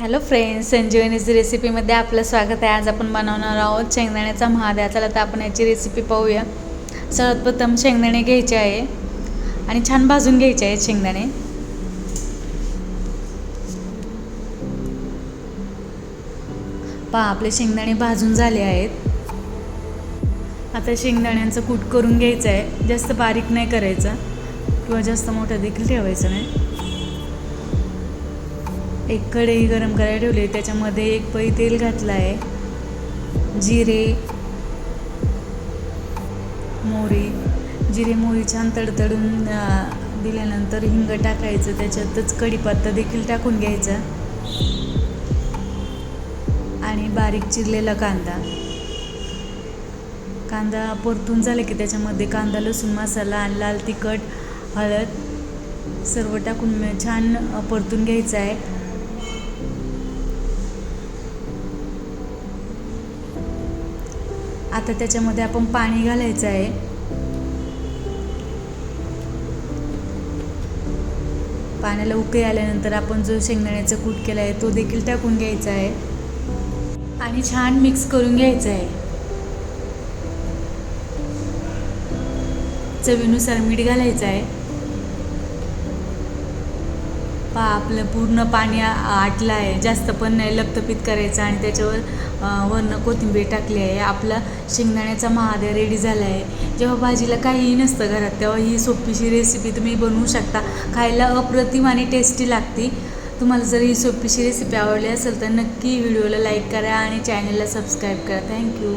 Hello friends संजीवनीची रेसिपीमध्ये आपलं स्वागत आहे. आज आपण बनवणार आहोत शेंगदाण्याचा महाद्या चला तर आपण याची रेसिपी पाहूया. सर्वात प्रथम शेंगदाणे घ्यायचे आहे आणि छान भाजून घ्यायचे आहेत शेंगदाणे. पहा आपले शेंगदाणे भाजून झाले आहेत. आता शेंगदाण्यांचं कूट करून घ्यायचं आहे. जास्त बारीक नाही करायचं किंवा जास्त मोठं देखील ठेवायचं नाही. एक कढई गरम करायला ठेवली त्याच्यामध्ये एक पै तेल घातलं आहे जिरे मोहरी. जिरे मोहरी छान तडतडून दिल्यानंतर हिंग टाकायचं. त्याच्यातच कढीपत्ता देखील टाकून घ्यायचा. आणि बारीक चिरलेला कांदा. कांदा परतून झाला की त्याच्यामध्ये कांदा लसूण मसाला आणि लाल तिखट हळद सर्व टाकून छान परतून घ्यायचं आहे. आता त्याच्यामध्ये आपण पाणी घालायचं आहे. पाण्याला उकळी आल्यानंतर आपण जो शेंगदाण्याचा कूट केला आहे तो देखील टाकून घ्यायचा आहे. आणि छान मिक्स करून घ्यायचं आहे. चवीनुसार मीठ घालायचं आहे. पा आपलं पूर्ण पाणी आ- आटलं आहे जास्त पण नाही लपतपीत करायचं आणि त्याच्यावर वरनं कोथिंबीर टाकली आहे. आपला शेंगदाण्याचा महादेव रेडी झाला आहे जेव्हा भाजीला काहीही नसतं घरात तेव्हा ही सोपीशी रेसिपी तुम्ही बनवू शकता. खायला अप्रतिम आणि टेस्टी लागते. तुम्हाला जर ही सोपीशी रेसिपी आवडली असेल तर नक्की व्हिडिओला लाईक करा आणि चॅनलला सबस्क्राईब करा. थँक्यू